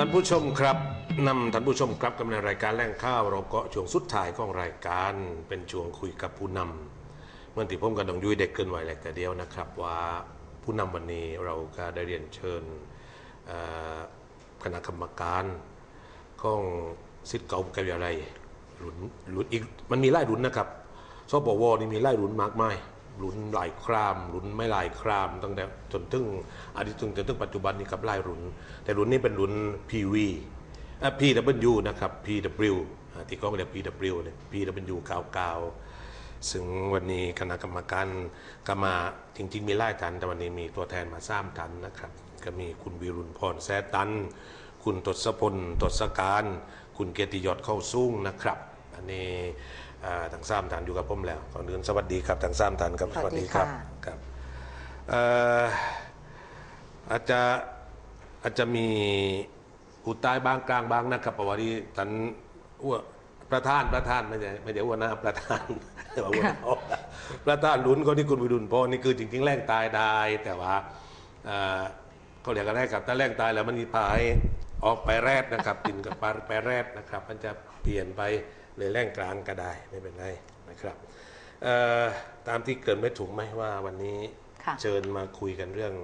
ท่านผู้ชมครับนำท่านผู้ชมครับกำลังรายการแล่งข้าวเราก็ช่วงสุดท้ายของรายการเป็นช่วงคุยกับผู้นำเมื่อที่ผมกับดองยุ้ยเด็กเกินไหวแหละแต่เดียวนะครับ ว่าผู้นำวันนี้เราก็ได้เรียนเชิญคณะกรรมการของสิทธิ์เก่าวิทยาลัยรุ่นรุ่นอีกมันมีไล่รุ่นนะครับสปวนี่มีไล่รุ่นมากมาย รุ่นหลายครามรุ่นไม่หลายครามตั้งแต่จนถึงอดีตจนถึงปัจจุบันนี้กับไล่รุ่นแต่รุ่นนี้เป็นรุ่น PV อะ PW นะครับ PW ที่เขาเรียก PW เนี่ย PW 99ซึ่งวันนี้คณะกรรมการก็มาจริง ๆ มีไล่ทัน แต่วันนี้มีตัวแทนมาสามทันนะครับ ก็มีคุณวิรุณพรแซตัน คุณทศพลทศการ คุณเกียรติยศเข้าสูงนะครับ อันนี้ อ่าทางสามทันอยู่กับผมแล้วก่อนอื่นสวัสดีครับทางสามทันครับสวัสดีค่ะครับเอ่ออาจจะอาจจะมีผู้ใต้บางกลางบางนะครับเพราะว่าที่ท่านอ้วประธานประธานไม่ใช่ไม่ใช่อ้วนนะประธานแต่ว่าอ้วนพ่อประธานลุ้นคนที่คุณวิรุณพ่อนี่คือจริงๆแรงตายได้แต่ว่าเอ่อเขาเรียกกันแรกกับถ้าแรงตายแล้วมันมีพาให้ออกไปแรดนะครับกินกับปลาไปแรดนะครับ มันจะเปลี่ยนไป เลยแรงกลางก็ได้ไม่เป็นไรนะครับเอ่อตามที่เกรินไม่ถูกไหมว่าวันนี้ค่ะเชิญมาคุยกันเรื่อง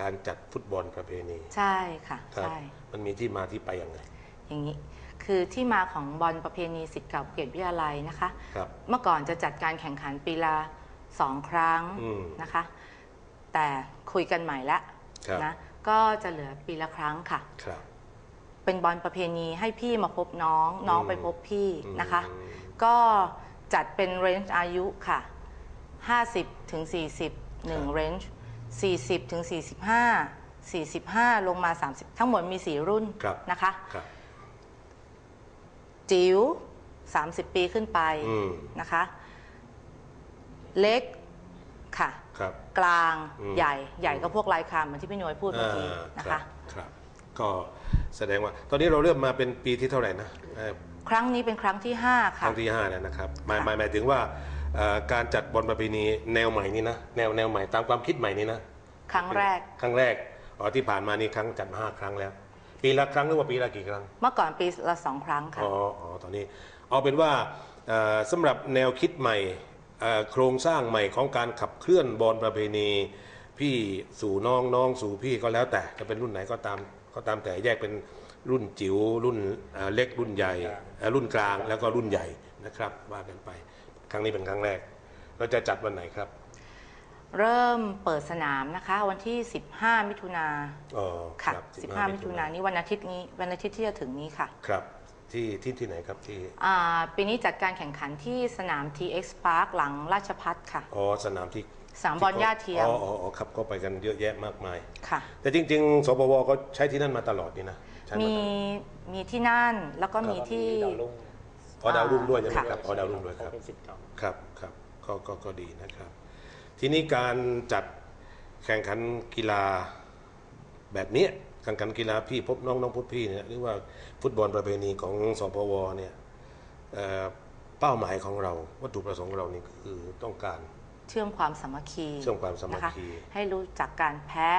การจัดฟุตบอลประเพณี ใช่ค่ะครับใช่มันมีที่มาที่ไปยังไงอย่างนี้คือที่มาของบอลประเพณีสิทธิ์เก่าเกียรติวิทยาลัยนะคะครับเมื่อก่อนจะจัดการแข่งขันปีละสองครั้งอืมนะคะ แต่คุยกันใหม่ละครับนะก็จะเหลือปีละครั้งค่ะครับ เป็นบอลประเพณีให้พี่มาพบน้องน้องอืมไปพบพี่นะคะอืมก็จัดเป็นเรนจ์อายุค่ะ 50ถึง40หนึ่งเรนจ์40ถึง45 45 ลงมา 30 ทั้งหมดมี 4 รุ่นครับนะคะครับจิ๋ว30 ปีขึ้นไปอืมนะคะ เล็กค่ะครับกลางอืมใหญ่ใหญ่ก็พวกลายครามเหมือนที่พี่หน่วยพูดเมื่อกี้อ่านะครัคะบครับ ก็แสดงว่า ตอนนี้เราเริ่มมาเป็นปีที่เท่าไหร่นะเอ่อครั้งนี้เป็นครั้งที่ 5 คค่ะ รั้งที่ห้าแล้วนะครับหมายค่ะหมายหมายถึงว่าเอ่อการจัดบอลประเพณีแนวใหม่นี้นะแนวแนวใหม่ตามความคิดใหม่นี้นะครั้งแรก ครั้งแรกอ๋อที่ผ่านมานี่ครั้งจัดมาห้าครั้งแล้ว ปีละครั้งหรือว่าปีละกี่ครั้ง เมื่อก่อนปีละสองครั้งค่ะ อ๋ออ๋อตอนนี้เอาเป็นว่าเอ่อสำหรับแนวคิดใหม่เอ่อโครงสร้างใหม่ของการขับเคลื่อนบอลประเพณี พี่สู่น้องน้องสู่พี่ก็แล้วแต่จะเป็นรุ่นไหนก็ตาม ก็ตามแต่แยกเป็นรุ่นจิ๋วรุ่นเอ่อเล็กรุ่นใหญ่เอ่อรุ่นกลางแล้วก็รุ่นใหญ่นะครับว่ากันไป ครั้งนี้เป็นครั้งแรก เราจะจัดวันไหนครับ เริ่มเปิดสนามนะคะ วันที่ 15 มิถุนาอ๋อค่ะรับ15 มิถุนายนนี้วันอาทิตย์นี้วันอาทิตย์ที่จะถึงนี้ค่ะ ครับ ที่ที่ที่ไหนครับที่อ่าปีนี้จัดการแข่งขันที่สนาม TX Park หลังราชพัฒค่ะ อ๋อสนามที่สนามบอลหญ้าเทียม อ๋ออ๋ออ๋อครับก็ไปกันเยอะแยะมากมาย ค่ะ แต่จริง ๆ สปวก็ใช้ที่นั่นมาตลอดนี่นะใช้ามีตลอดมีที่นั่นแล้วก็มีที่ ดาวรุ่งอ๋อดาวรุ่งด้วยใช่ไหมค่ะครับอ๋อดาวรุ่งด้วยครับ เป็นสิทธิ์เก่า ครับครับก็ก็ก็ดีนะครับ ทีนี้การจัดแข่งขันกีฬาแบบเนี้ย แข่งขันกีฬาพี่พบน้องน้องพบพี่เนี่ยหรือว่าฟุตบอลประเพณีของสปวเนี่ยเอ่อเป้าหมายของเราวัตถุประสงค์ของเรานี่คือต้องการ เชื่อมความสามัคคีเชื่อมความสามัคคีนะคะให้รู้จักการแพ้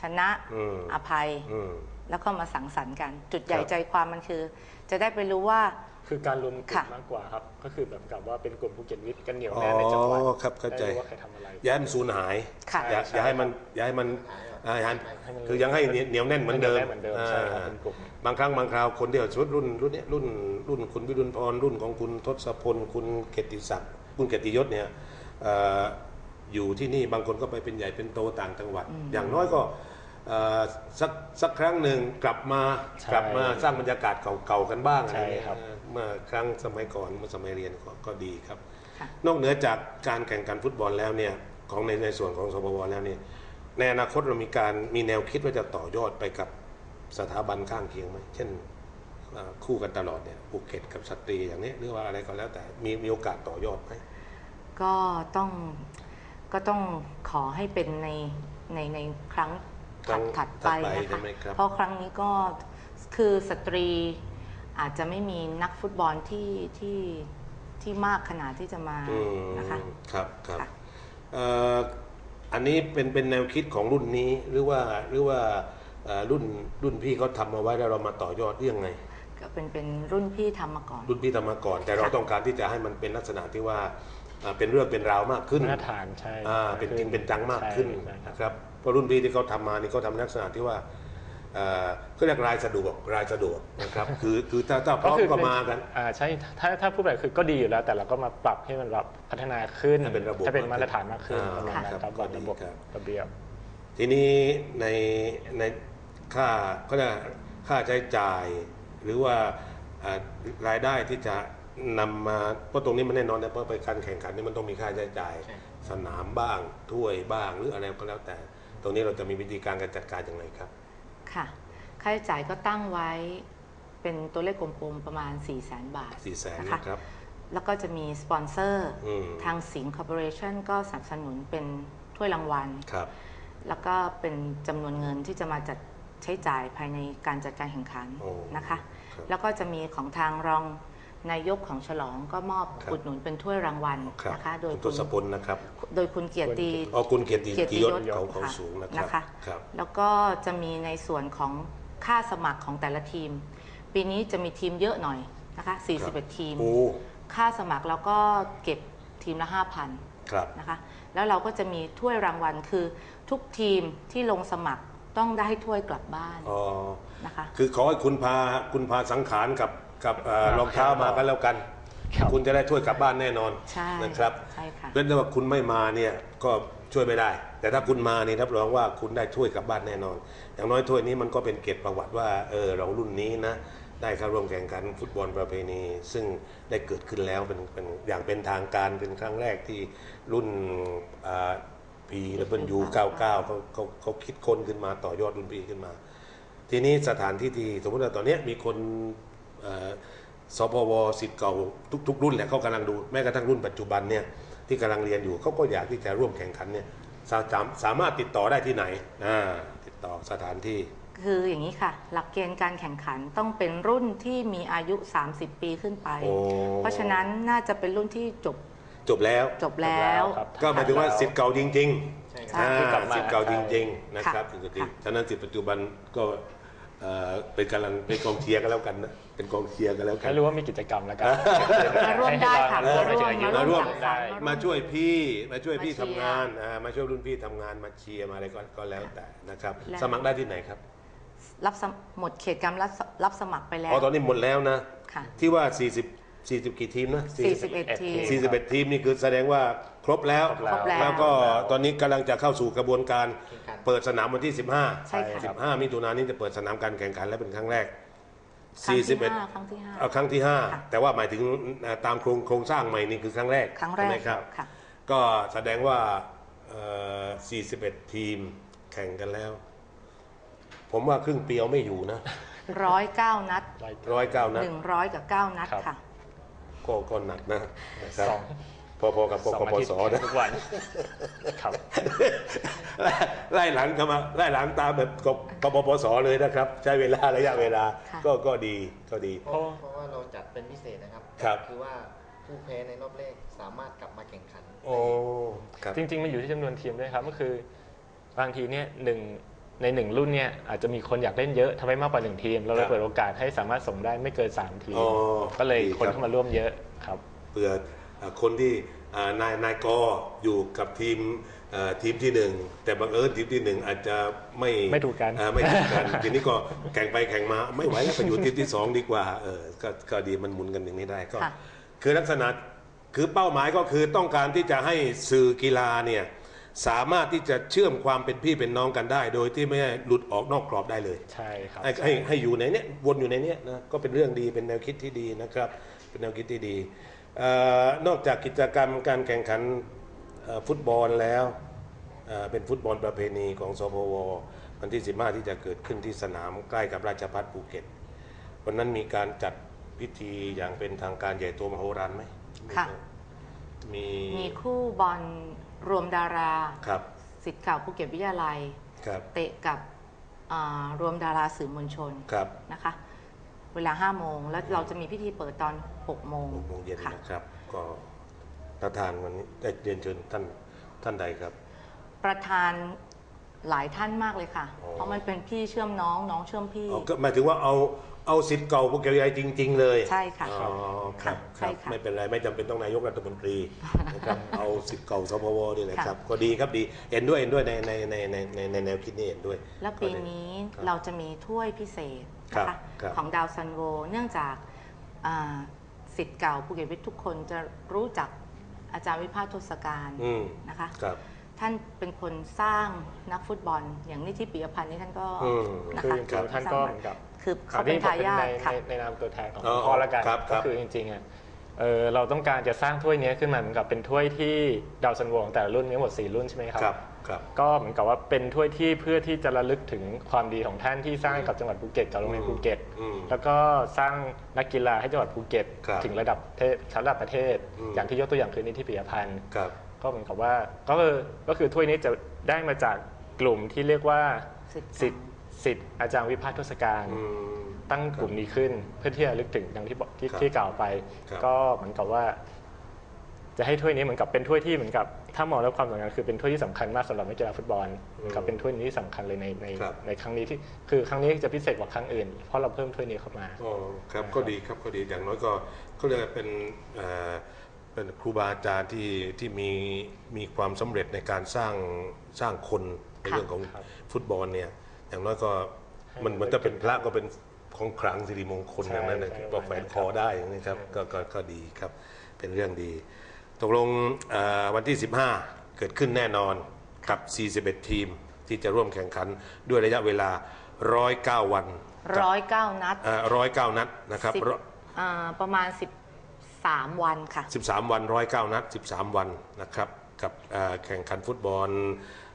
ชนะอืมอภัยอืมแล้วก็มาสังสรรค์กัน จุดใหญ่ครับใจความมันคือ จะได้ไปรู้ว่าคือการรวมกลุ่ค่ะมมากกว่าครับ ก็คือแบบกับว่าเป็นกลุ่มภูเก็ตวิทย์กันเหนียวอ๋อแน่นในจังหวัดครับเข้าใจได้รู้ว่าใครทำอะไรอย่าให้มันสูญหายค่ะอย่าใช่อย่าให้มันอย่าให้มัน อ่าอย่าให้คือยังให้เหนียวแน่นเหมือนเดิมให้เหมือนเดิมใช่ครับเป็นกลุ่ม บางครั้งบางคราวคนเดียวชุดรุ่นรุ่นเนี้ยรุ่นรุ่นคุณวิรุณพรรุ่นของคุณทศพลคุณเกยรติศักดิ์คุณเกยรติยศเนี่ยเอ่ออยู่ที่นี่บางคนก็ไปเป็นใหญ่เป็นโตต่างจังหวัด อย่างน้อยก็เอ่อสักสักครั้งหนึ่งกลับมาใช่กลับมาสร้างบรรยากาศเก่าๆกันบ้างใช่อะไเงี้ยครับ เออเมื่อครั้งสมัยก่อนเมื่อสมัยเรียนก็ก็ดีครับ ค่ะ นอกเหนือจากการแข่งขันฟุตบอลแล้วเนี่ยของในในส่วนของสปวแล้วเนี่ย ในอนาคตเรามีการมีแนวคิดว่าจะต่อยอดไปกับสถาบันข้างเคียงไหมเช่นเอ่อคู่กันตลอดเนี่ยภูเก็ตกับสตรีอย่างนี้หรือว่าอะไรก็แล้วแต่มีมีโอกาสต่อยอดไหมก็ต้องก็ต้องขอให้เป็นในในในครั้งครั้ถัดงถัดถัไปดไปนะใช่คะไหมครับเพราะครั้งนี้ก็คือสตรีอาจจะไม่มีนักฟุตบอลที่ที่ที่มากขนาดที่จะมาอืมนะคะครับครับค่ะเอ่ออันนี้เป็นเป็นแนวคิดของรุ่นนี้หรือว่าหรือว่าเอ่อรุ่นรุ่นพี่เขาทำมาไว้แล้วเรามาต่อยอดเรื่องไง ก็เป็นเป็นรุ่นพี่ทำมาก่อน รุ่นพี่ทำมาก่อน แต่เราค่ะต้องการที่จะให้มันเป็นลักษณะที่ว่าเอ่อเป็นเรื่องเป็นราวมากขึ้น มาตรฐานใช่อ่าเป็นจริงเป็นจังมากขึ้นใช่ใช่ครับ นะครับเพราะรุ่นพี่ที่เขาทำมานี่เขาทำในลักษณะที่ว่า เอ่อเขาเรียกรายสะดวกรายสะดวกนะครับ คือคือถ้าถ้าพร้อมก็มากันอ่าใช่ถ้าถ้าพูดแบบคือก็ดีอยู่แล้ว แต่เราก็มาปรับให้มันแบบพัฒนาขึ้นให้เป็นระบบให้เป็นมาตรฐานมากขึ้นอ่าประมาณนั้นครับครับก็วางดีระบบครับระเบียบทีนี้ในในค่าก็จะค่าใช้จ่าย หรือว่าอ่ารายได้ที่จะนำมาเพราะตรงนี้มันแน่นอนนะเพราะไปการแข่งขันนี่มันต้องมีค่าใช้จ่าย สนามบ้างถ้วยบ้างหรืออะไรก็แล้วแต่ ตรงนี้เราจะมีวิธีการการจัดการอย่างไรครับ ค่ะ ค่าใช้จ่ายก็ตั้งไว้เป็นตัวเลขกลมๆประมาณ 4 0 0แสนบาท4ี่แสนนะคะนะครับ แล้วก็จะมีสปอนเซอร์อืมทางสิงห์คอร์ปอเรชันก็สนับสนุนเป็นถ้วยรางวัล ครับ แล้วก็เป็นจำนวนเงินที่จะมาจัดใช้จ่ายภายในการจัดการแข่งขันโอ้นะคะ ครับ แล้วก็จะมีของทางรอง นายกของฉลองก็มอบครับ อุดหนุนเป็นถ้วยรางวัลครับนะคะ โดยคุณทคุณศพลนะครับ โดยคุณเกียรติ อ๋อคุณเกียรติเกียรติกิยศยศเขาเขาค่ะสูงนะคนะคะรับครับแล้วก็จะมีในส่วนของค่าสมัครของแต่ละทีม ปีนี้จะมีทีมเยอะหน่อยนะคะ 41 ทีม โอ้ค่าสมัครแล้วก็เก็บทีมละ 5,000 ครับ นะคะแล้วเราก็จะมีถ้วยรางวัลคือทุกทีมที่ลงสมัครต้องได้ถ้วยกลับบ้านอ๋อ นะคะ คือขอให้คุณพาคุณพาสังขารกับ กับเอ่อครับรองเท้ามากันแล้วกัน ครับ คุณจะได้ถ้วยกลับบ้านแน่นอนใช่นะครับใช่ค่ะ เว้นแต่ว่าคุณไม่มาเนี่ยก็ช่วยไม่ได้ แต่ถ้าคุณมานี่รับรองว่าคุณได้ถ้วยกลับบ้านแน่นอน อย่างน้อยถ้วยนี้มันก็เป็นเกียรติประวัติว่าเออเรารุ่นนี้นะได้เข้าร่วมแข่งขันฟุตบอลประเพณี ซึ่งได้เกิดขึ้นแล้วเป็นเป็นอย่างเป็นทางการเป็นครั้งแรกที่รุ่นพีและเบิลยู99เขาเขาเขาคิดค้นขึ้นมาต่อยอดรุ่นพีขึ้นมา ทีนี้สถานที่ที่สมมติว่าตอนเนี้ยมีคนเอ่อ สพวสิทธิ์เก่าทุกๆ รุ่นแหละเขากำลังดูแม้กระทั่งรุ่นปัจจุบันเนี่ยที่กำลังเรียนอยู่เขาก็อยากที่จะร่วมแข่งขันเนี่ยสาสามสามารถติดต่อได้ที่ไหนอ่าติดต่อสถานที่ คืออย่างนี้ค่ะ หลักเกณฑ์การแข่งขันต้องเป็นรุ่นที่มีอายุ 30 ปีขึ้นไปโอ้เพราะฉะนั้นน่าจะเป็นรุ่นที่จบจบแล้วจบแล้วครับก็หมายถึงว่าสิทธิ์เก่าจริงใช่ๆครับอ่าที่กลับมาสิทธิ์เก่าจริง ๆ นะครับค่ะถึงจะดีค่ะฉะนั้นสิทธิ์ปัจจุบันก็ เอ่อเป็นกำลังเป็นกองเชียร์กันแล้วกันนะเป็นกองเชียร์กันแล้วกันให้รู้ว่ามีกิจกรรมแล้วกันมาร่วมได้ค่ะให้ให้เรามาร่วมร่วมมาร่วมได้มาช่วยพี่มาช่วยพี่มาเชีทำยร์งานอ่ามาช่วยรุ่นพี่ทำงานมาเชียร์มาอะไรก็ก็แล้วแต่นะครับ แล้ว สมัครได้ที่ไหนครับรับสมหมดเขตการรับสรับสมัครไปแล้ว อ๋อตอนนี้หมดแล้วนะ ค่ะ ที่ว่า 40 40 กี่ทีมนะ41ทีมทีม 41 ทีมนี่คือแสดงว่าครบแล้ว ครบแล้วแล้วก็ตอนนี้กำลังจะเข้าสู่กระบวนการแข่งขันเปิดสนามวันที่ 15 ใช่ค่ะ 15 มิถุนายนนี้จะเปิดสนามการแข่งขันและเป็นครั้งแรก ครั้งที่41ห้าครั้งที่ห้า เอาครั้งที่5แต่ว่าหมายถึงอ่าตามโครงโครงสร้างใหม่นี่คือครั้งแรกครั้งแรใช่กไหมครับ ค่ะ ก็แสดงว่าเอ่อ41 ทีมแข่งกันแล้ว ผมว่าครึ่งปีเอาไม่อยู่นะร้อยเก้านัด ร้อยเก้านัด หนึ่งร้อยกับเก้านัดครับ ค่ะ ก็ก็หนักนะนะครับ สอง พอๆกับปสองกอาปทิตย์สนะ ทุกวันครับ ไล่หลังเข้ามาไล่หลังตามแบบกปปสเลยนะครับ ใช้เวลาระยะเวลาค่ะ ก็ก็ดีก็ดี เพราะ เพราะว่าเราจัดเป็นพิเศษนะครับครับคือว่าผู้แพ้ในรอบแรกสามารถกลับมาแข่งขัน โอ้ครับ จริงๆ มันอยู่ที่จำนวนทีมด้วยครับ ก็คือบางทีเนี่ยหนึ่ง ในหนึ่งรุ่นเนี่ยอาจจะมีคนอยากเล่นเยอะทำให้มากกว่าหนึ่งทีม เราเลครัยบ เปิดโอกาสให้สามารถส่งได้ไม่เกินสามทีม อ๋อก็เลยดีคนรับ เข้ามาร่วมเยอะครับ เผื่อเอ่อคนที่อ่านายนายกออยู่กับทีมเอ่อทีมที่หนึ่งแต่บังเอิญทีมที่หนึ่งอาจจะไม่ไม่ถูกกัน อ่าไม่ถูกกัน ทีนี้ก็แข่งไปแข่งมาไม่ไหวแล้วไปอยู่ทีมที่สองดีกว่าเออก็ก็ดีมันหมุนกันอย่างนี้ได้ก็ค่ะ คือลักษณะคือเป้าหมายก็คือต้องการที่จะให้สื่อกีฬาเนี่ย สามารถที่จะเชื่อมความเป็นพี่เป็นน้องกันได้ โดยที่ไม่ให้หลุดออกนอกกรอบได้เลย ใช่ครับให้ให้ให้อยู่ในเนี้ยวนอยู่ในเนี้ยนะก็เป็นเรื่องดีเป็นแนวคิดที่ดีนะครับ เป็นแนวคิดที่ดีเอ่อนอกจากกิจกรรมการแข่งขันเอ่อฟุตบอลแล้วเอ่อเป็นฟุตบอลประเพณีของสพววันที่ 15 ที่จะเกิดขึ้นที่สนามใกล้กับราชพัฒภูเก็ตวันนั้นมีการจัดพิธีอย่างเป็นทางการใหญ่โตมโหฬารไหมค่ะ มี มีคู่บอล รวมดาราครับสิทธิ์เก่าภูเก็ตวิทยาลัย ครับเตะกับอ่ารวมดาราสื่อมวลชนครับนะคะ เวลา5โมงแล้วเราจะมีพิธีเปิดตอน6โมงหกโมงเย็นค่ะ นะครับ ก็ประธานวันนี้ได้เรียนเชิญท่านท่านใดครับ ประธานหลายท่านมากเลยค่ะ อ๋อ เพราะมันเป็นพี่เชื่อมน้องน้องเชื่อมพี่ อ๋อก็หมายถึงว่าเอา เอาสิทธิ์เก่าภูเก็ตวิทยาลัยจริง ๆ เลยใช่ค่ะอ๋อครับใช่ครับ ค่ะ ไม่เป็นไรไม่จำเป็นต้องนายกรัฐมนตรีนะครับเอาสิทธิ์เก่าสพวนี่แหละค่ะครับก็ดีครับดีเห็นด้วยเห็นด้วยในในในในในในแนวคิดนี้เห็นด้วย แล้วปีนี้ครับเราจะมีถ้วยพิเศษครับนะคะครับของดาวซันโว เนื่องจากอ่าสิทธิ์เก่าภูเก็ตวิทย์ทุกคนจะรู้จักอาจารย์วิภาคทศการอืม นะคะ ครับ ท่านเป็นคนสร้างนักฟุตบอล อย่างนิติปิยพันธ์นี่ท่านก็อืม นะคือคะจริงๆท่านก็เหมือนกับ คือเขาเป็นที่ผมทายาในทค่ะในในนามตัวแทนของอ๋อพ่อละกันครับคก็รับคือจริงๆอะเออเราต้องการจะสร้างถ้วยนี้ขึ้นมาเหมือนกับเป็นถ้วยที่ดาวซันโวของแต่ละรุ่นมีทั้งหมด 4 รุ่นใช่ไหมครับครับครับก็เหมือนกับว่าเป็นถ้วยที่เพื่อที่จะระลึกถึงความดีของท่านที่สร้างให้กับจังหวัดภูเก็ตกับโรงเรียนภูเก็ตอืมแล้วก็สร้างนักกีฬาให้จังหวัดภูเก็ตครับถึงระดับประเทศระดับประเทศอืมอย่างที่ยกตัวอย่างคือนิติปิยพันธ์ครับก็เหมือนกับว่าก็คือก็คือถ้วยนี้จะได้มาจากกลุ่มที่เรียกว่าสิทธิ์ สิทธิ์สิทธิ์อาจารย์วิพากษ์ทศการอืม ตั้งกลุ่มนี้ขึ้นเพื่อที่จะระลึกถึงอย่างที่บอกที่ครับที่กล่าวไป ครับ ก็เหมือนกับว่า จะให้ถ้วยนี้เหมือนกับเป็นถ้วยที่เหมือนกับ ถ้ามองแล้วความสำคัญคือเป็นถ้วยที่สำคัญมากสำหรับนักกีฬาฟุตบอลเหมือนกับเป็นถ้วยนี้ที่สำคัญเลยในในครับ ในครั้งนี้ที่ คือครั้งนี้จะพิเศษกว่าครั้งอื่น เพราะเราเพิ่มถ้วยนี้เข้ามา อ๋อครับก็ดีครับก็ดีอย่างน้อยก็เขาเรียกว่าเป็นเอ่อเป็นครูบาอาจารย์ที่ที่มีมีความสำเร็จในการสร้างสร้างคนในค่ะเรื่องของครับฟุตบอลเนี่ย อย่างน้อยก็มันเหมือนจะเป็นพระก็เป็นของขลังสิริมงคลใช่อย่างนั้นนะใช่ก็แขวนคอได้อย่างนี้ครับก็ก็ก็ดีครับ เป็นเรื่องดี ตกลงเอ่อวันที่ 15 เกิดขึ้นแน่นอนกับ 41 ทีมที่จะร่วมแข่งขันด้วยระยะเวลา 109 วันร้อยเก้านัดร้อยเก้านัดนะครับสิบร้อยอ่าประมาณสิบสามวันค่ะ 13 วันร้อยเก้านัด 13 วันนะครับ กับเอ่อแข่งขันฟุตบอล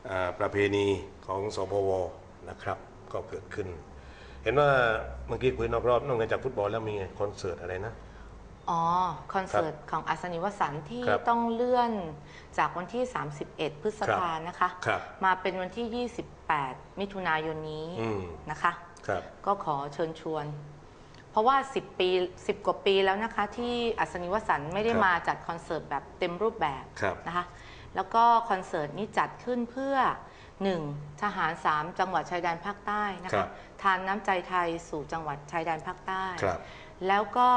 เอ่อประเพณีของสพว นะครับ ก็เกิดขึ้น เห็นว่าเมื่อกี้คุยนอกรอบนอกเหนือจากฟุตบอลแล้วมีคอนเสิร์ตอะไรนะ อ๋อ คอนเสิร์ตของอัศนิวสันต์ที่ครับต้องเลื่อนจากวันที่ 31 พฤษภานะคะ ครับ มาเป็นวันที่ 28 มิถุนายนนี้อืมนะคะ ครับ ก็ขอเชิญชวน เพราะว่า 10 ปี 10 กว่าปีแล้วนะคะ ที่อัศนิวสันต์ไม่ได้ครับมาจัดคอนเสิร์ตแบบเต็มรูปแบบครับ นะคะ แล้วก็คอนเสิร์ตนี้จัดขึ้นเพื่อ 1. ทหาร 3 จังหวัดชายแดนภาคใต้นะครัคะบ ทานน้ำใจไทยสู่จังหวัดชายแดนภาคใต้ ครับ แล้วก็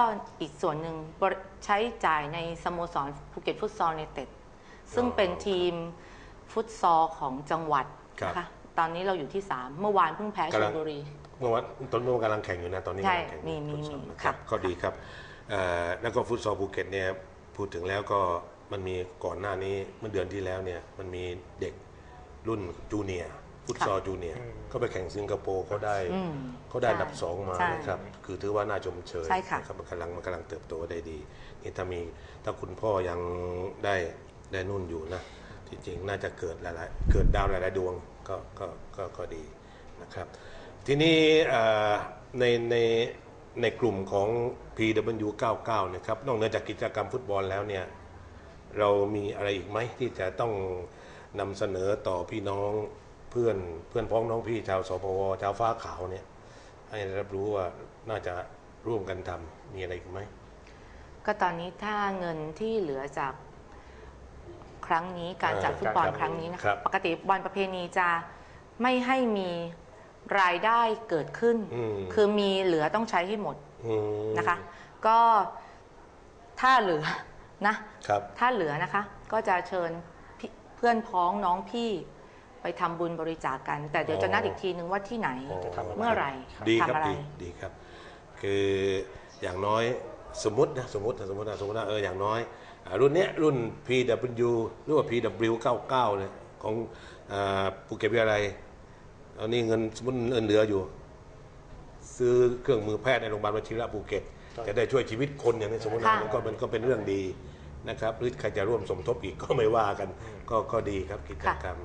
อีกส่วนหนึ่งบริใช้จ่ายในสโมสรภูเก็ตฟุตซอลในเต็ดซึ่งเป็นทีมฟุตซอลของจังหวัดครับนะคะตอนนี้เราอยู่ที่ 3 เมื่อวานเพิ่งแพ้ชกำลัลง บุรี เมื่อวันตอนเมื่อวันกำลังแข่งอยู่นะตอนนี้ใช่กำลังแข่งอยู่มีมีฟุตซอลมีนะครับค่ะ ก็ดีครับเอ่อแล้วก็ฟุตซอลภูเก็ตเนี่ยพูดถึงแล้วก็มันมีก่อนหน้านี้เมื่อเดือนที่แล้วเนี่ยมันมีเด็ก รุ่นจูเนียร์ฟุตซอลจูเนียร์ก็ไปแข่งสิงคโปร์เขาได้อืมเขาได้อันดับใช่สองมาใช่นะครับคือถือว่าน่าชมเชยใช่ค่ะนะครับมันกำลังมันกำลังเติบโตได้ดีนี่ถ้ามีถ้าคุณพ่อยังได้ได้นุ่นอยู่นะที่จริงน่าจะเกิดหลายๆเกิดดาวหลายๆดวงก็ก็ก็ก็ดีนะครับ ทีนี้เอ่อในในในกลุ่มของ PW99 นะครับนอกเหนือจากกิจกรรมฟุตบอลแล้วเนี่ยเรามีอะไรอีกไหมที่จะต้อง นำเสนอต่อพี่น้องเพื่อนเพื่อนพ้องน้องพี่ชาวสปวชาวฟ้าขาวเนี่ยให้รับรู้ว่าน่าจะร่วมกันทำมีอะไรอีกไหมก็ตอนนี้ถ้าเงินที่เหลือจากครั้งนี้การจัดเออฟุตบอลครับครั้งนี้นะครัคะบปกติบอลประเพณีจะไม่ให้มีรายได้เกิดขึ้นอืมคือมีเหลือต้องใช้ให้หมดอืมนะคะ ก็ถ้าเหลือนะครับถ้าเหลือนะคะ ก็จะเชิญพี่ เพื่อนพ้องน้องพี่ไปทำบุญบริจาคกัน แต่เดี๋ยวจะนัดอีกทีนึงว่าที่ไหนจะทำอะไร เมื่อไหร่ดีคทำรับอะไร ดีดีครับ คืออย่างน้อยสมมตินะสมมตินะสมมตินะสมมตินะเอออย่างน้อยอ่ารุ่นเนี้ยรุ่น PW หรือว่า PW99 เนี่ยของอาภูเก็ตวิทยาลัยตอนนี้เงินสมมติเงินเหลืออยู่ ซื้อเครื่องมือแพทย์ในโรงพยาบาลวชิระภูเก็ตจะได้ช่วยชีวิตคนอย่างนี้สมมตินะค่ะ มันก็มันก็เป็นเรื่องดี นะครับหรือใครจะร่วมสมทบอีกก็ไม่ว่ากันก็ก็ดีครับกิจกรรม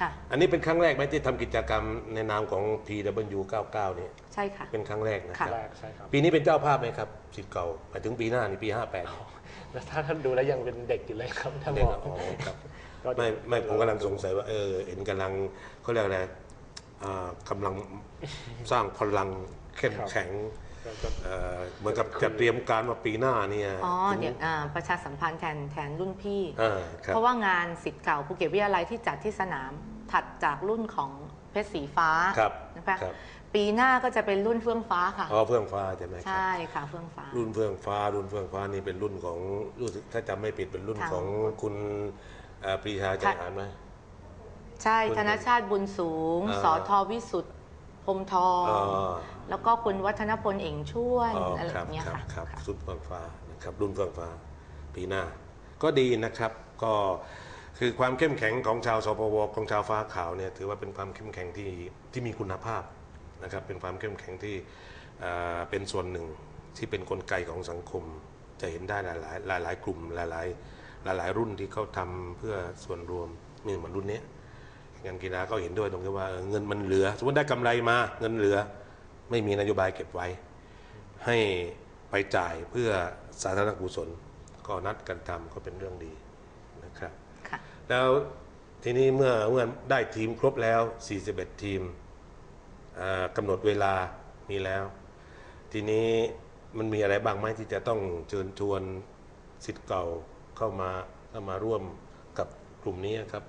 ค่ะ อันนี้เป็นครั้งแรกไหมที่ทำกิจกรรมในนามของ PW99 เนี่ยใช่ค่ะ เป็นครั้งแรกนะคค่ะรับแรกใช่ครับ ปีนี้เป็นเจ้าภาพไหมครับสิทธิ์เก่าหมายถึงปีหน้านี่ปี 58แล้วถ้าท่านดูแล้วยังเป็นเด็กอยู่เลยครับถ้าเด็มกองอะอ๋อครับ ก็ไม่ไม่ผมกำลังสงสัยว่าเออเห็นกำลังเขาเรียกอะไรอ่ากำลังสร้างพลังเข้มแข็ง เอ่อเหมือนกับจะเตรียมการว่าปีหน้าเนี่ยอ๋อถึงเดี๋ยวอ่าประชาสัมพันธ์แทนแทนรุ่นพี่ อ่าครับ เพราะว่างานสิทธิ์เก่าภูเก็ตวิทยาลัยที่จัดที่สนามถัดจากรุ่นของเพชรสีฟ้าครับนะคะครับ ปีหน้าก็จะเป็นรุ่นเฟื่องฟ้าค่ะ อ๋อเฟื่องฟ้าใช่ไหมครับ ใช่ค่ะเฟื่องฟ้า รุ่นเฟื่องฟ้า รุ่นเฟื่องฟ้านี่เป็นรุ่นของรู้สึกถ้าจำไม่ผิดเป็นรุ่นค่ะ ของคุณเอ่อปรีชาใจค่ะหานไหม ใช่คุณธนชาติบุญสูงอ่าสอทอวิสุทธ์ พรหมทองอ๋อแล้วก็คุณวัฒนพลเอ่งช่วนอ๋ออะไรคอรับย่างเงี้ยครับค่ะครับรุ่นเฟื่องฟ้านะครับรุ่นเฟื่องฟ้าปีหน้า ก็ดีนะครับก็คือความเข้มแข็งของชาวสปวของชาวฟ้าขาวเนี่ยถือว่าเป็นความเข้มแข็งที่ที่มีคุณภาพนะครับเป็นความเข้มแข็งที่เอ่อเป็นส่วนหนึ่งที่เป็นกลไกของสังคม จะเห็นได้หลายหลายๆหลายๆกลุ่มหลายๆหลายๆรุ่นที่เขาทำเพื่อส่วนรวมนี่เหมือนรุ่นเนี้ ยงานกีฬาก็เห็นด้วยตรงที่ว่าเออเงินมันเหลือ สมมติได้กำไรมา เงินเหลือ ไม่มีนโยบายเก็บไว้ ให้ไปจ่ายเพื่อสาธารณกุศล ก็นัดกันทำก็เป็นเรื่องดีนะครับค่ะแล้วทีนี้เมื่อเมื่อได้ทีมครบแล้ว 41 ทีมอ่ากำหนดเวลามีแล้ว ทีนี้มันมีอะไรบ้างไหมที่จะต้องเชิญชวนสิทธิ์เก่าเข้ามาเข้ามาร่วมกับกลุ่มนี้ครับ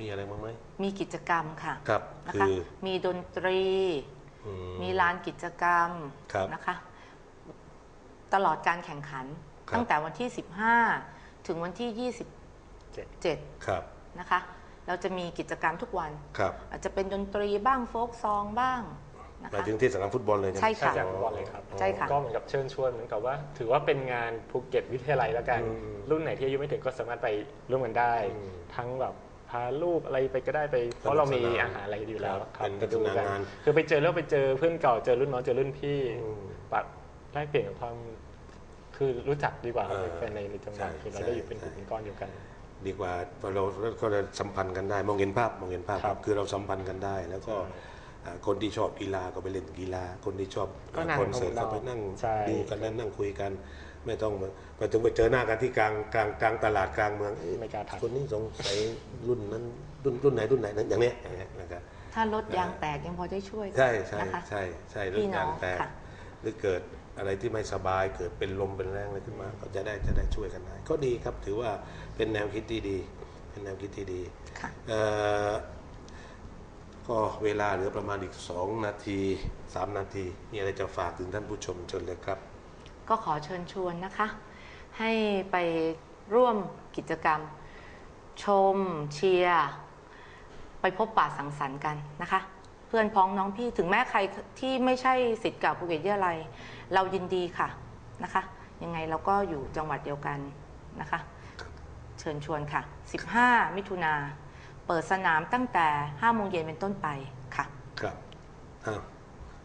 มีอะไรบ้างไหมมีกิจกรรมค่ะครับ นะคืคะ อมีดนตรี อืมีลานกิจกรรมครับ นะคะ ตลอดการแข่งขัน ครับ ตั้งแต่วันที่ 15 ถึงวันที่ 27 ครับ นะคะ เราจะมีกิจกรรมทุกวัน ครับอาจจะเป็นดนตรีบ้างโฟกซองบ้างนะหมายคะถึงที่สนามฟุตบอลเลยใช่ไหมใช่ใช่ค่ะจากฟุตบอลเลยครับใช่ค่ะ ก็เหมือนกับเชิญชวนเหมือนกับว่า ถือว่าเป็นงานภูเก็ตวิทยาลัยแล้วกัน อืมรุ่นไหนที่อายุไม่ถึงก็สามารถไปร่วมกันได้ อืม ทั้งแบบ พาลูกอะไรไปก็ได้ไป เพราะเรามีอาหารอะไรอยู่แล้วครับครับเป็นไปดูทัศนกันงานคือไปเจอแล้วไปเจอเพื่อนเก่าเจอรุ่นน้องเจอรุ่นพี่อืมปะแลกเปลี่ยนกับความคือรู้จักดีกว่าเออเป็นในในจังหวัดใช่คือเราใช่ได้อยู่เป็นกลุ่มใช่เป็นก้อนเดียวกัน ดีกว่าเราก็จะสัมพันธ์กันได้มองเห็นภาพมองเห็นภาพคครัรับบคือเราสัมพันธ์กันได้ แล้วก็อ่าคนที่ชอบกีฬาก็ไปเล่นกีฬา คนที่ชอบก็นั่งคอนเสิร์ตของก็เราไปนั่งใช่ดูกันนั่งนั่งคุยกัน ไม่ต้องมาไปถึงไปเจอหน้ากันที่กลางกลางกลางตลาดกลางเมืองเอ๊ะไม่กล้าทัก คนนี้สงสัยรุ่นนั้นรุ่นรุ่นไหนรุ่นไหนนั้นอย่างเนี้ยอย่างเนี้ยนะครับ ถ้ารถยางแตกยังพอได้ช่วยใช่ใช่นะคะ ใช่ใช่พี่เรื่องน้กาองรแตกค่ะ หรือเกิดอะไรที่ไม่สบายเกิดเป็นลมเป็นแรงอะไรขึ้นมา ก็จะได้จะได้ช่วยกันได้ก็ดีครับถือว่าเป็นแนวคิดที่ดี เป็นแนวคิดที่ดี ค่ะ เอ่อก็เวลาเหลือประมาณอีก 2 นาที 3 นาที มีอะไรจะฝากถึงท่านผู้ชมเชิญเลยครับ ก็ขอเชิญชวนนะคะ ให้ไปร่วมกิจกรรม ชมเชียร์ไปพบปะสังสรรค์กันนะคะ เพื่อนพ้องน้องพี่ถึงแม้ใครที่ไม่ใช่สิทธิ์เก่าภูเก็ตวิทยาลัยเรายินดีค่ะนะคะ ยังไงเราก็อยู่จังหวัดเดียวกันนะคะ เชิญชวนค่ะ 15 มิถุนาเปิดสนามตั้งแต่5โมงเย็นเป็นต้นไปค่ะ ครับอ้าว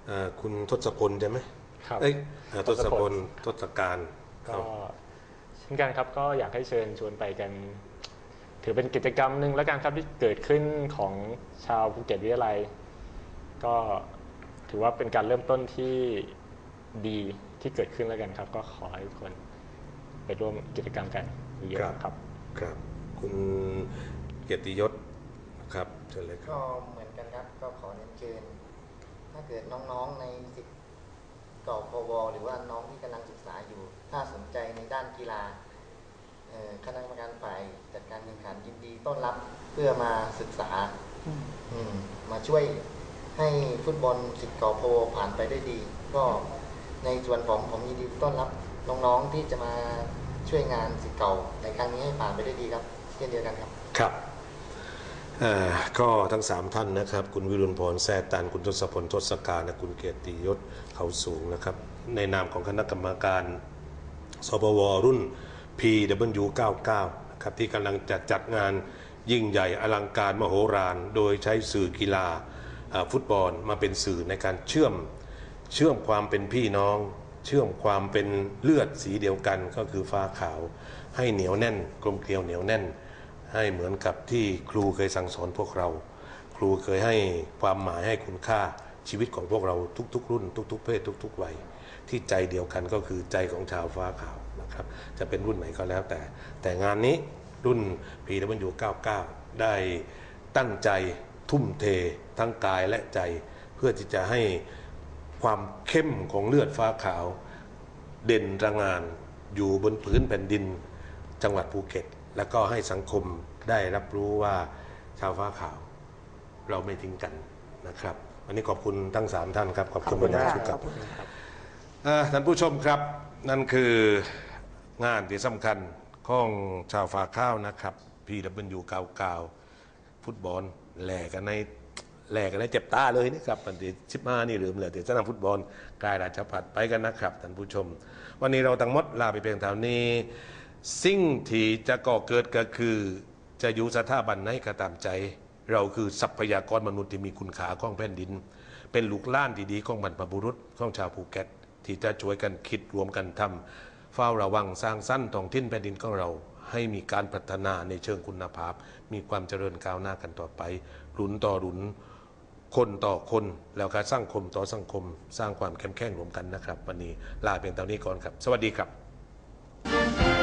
เอ่อคุณทศพลใช่ไหม ครับเอ้ยเอ่อทศพลทศการคก็รับเช่นกันครับก็อยากให้เชิญชวนไปกัน ถือเป็นกิจกรรมหนึ่งแล้วกันครับที่เกิดขึ้นของชาวภูเก็ตวิทยาลัย ก็ถือว่าเป็นการเริ่มต้นที่ดีที่เกิดขึ้นแล้วกันครับ ก็ขอให้ทุกคนไปร่วมกิจกรรมกันเยอะๆครับครับ คุณเกียรติยศนะครับเชิญเลยครับก็เหมือนกันครับก็ขอเรียนเชิญถ้าเกิดน้องๆในสิบ กอพวหรือว่าน้องที่กำลังศึกษาอยู่ ถ้าสนใจในด้านกีฬาคณะกรรมการฝ่ายจัดการแข่งขันยินดีต้อนรับเพื่อมาศึกษาอืมาช่วยให้ฟุตบอลสิทธิ์เก่าโพผ่านไปได้ดี ก็ในส่วนของผมยินดีต้อนรับน้องๆที่จะมาช่วยงานสิทธิ์เก่าในครั้งนี้ให้ผ่านไปได้ดีครับ เช่นเดียวกันครับครับ ก็ทั้งสามท่านนะครับ คุณวิรุณพรแซ่ตัน คุณทศพลทศการและคุณเกียรติยศเขาสูงนะครับ ในนามของคณะกรรมการสปวรุ่น PW99 นะครับที่กำลังจัดจัดงานยิ่งใหญ่อลังการมโหฬารโดยใช้สื่อกีฬาฟุตบอลมาเป็นสื่อในการเชื่อมเชื่อมความเป็นพี่น้อง เชื่อมความเป็นเลือดสีเดียวกันก็คือฟ้าขาว ให้เหนียวแน่น กลมเกลียวเหนียวแน่น ให้เหมือนกับที่ครูเคยสั่งสอนพวกเรา ครูเคยให้ความหมายให้คุณค่าชีวิตของพวกเราทุก ๆ รุ่น ทุก ๆ เพศทุก ๆ วัยที่ใจเดียวกันก็คือใจของชาวฟ้าขาวนะครับ จะเป็นรุ่นไหนก็แล้วแต่ แต่งานนี้รุ่น PW99 ได้ตั้งใจทุ่มเททั้งกายและใจ เพื่อที่จะให้ความเข้มของเลือดฟ้าขาว เด่นระงานอยู่บนพื้นแผ่นดินจังหวัดภูเก็ต แล้วก็ให้สังคมได้รับรู้ว่าชาวฟ้าขาว เราไม่ทิ้งกันนะครับ วันนี้ขอบคุณทั้งสามท่านครับ ขอบขคุอบณคุณมากค่ะครับขอบคุณค่ะเอ่อท่านผู้ชมครับ นั่นคืองานที่สำคัญของชาวฝาข้าวนะครับ PW99 ฟุตบอลแหลกกันในแหลกกันในเจ็บตาเลยนะครับปันทีชิบมานี่ลืมเลยเดี๋ยวสนามฟุตบอลกายราชพัฒไปกันนะครับท่านผู้ชม วันนี้เราทั้งหมดลาไปเพียงเท่านี้ สิ่งที่จะก่อเกิดก็คือ จะอยู่สถาบันไหนก็ตามใจ เราคือทรัพยากรมนุษย์ที่มีคุณค่าของแผ่นดิน เป็นลูกล้านที่ดีของบรรพบุรุษของชาวภูเก็ต ที่จะช่วยกันคิดรวมกันทำเฝ้าระวังสร้างสรรค์ท้องถิ่นแผ่นดินของเราให้มีการพัฒนาในเชิงคุณภาพ มีความเจริญก้าวหน้ากันต่อไปรุ่นต่อรุ่นคนต่อคนแล้วก็สร้างคมต่อสังคม สร้างความเข้มแข็งรวมกันนะครับ วันนี้ลาเพียงเท่านี้ก่อนครับ สวัสดีครับ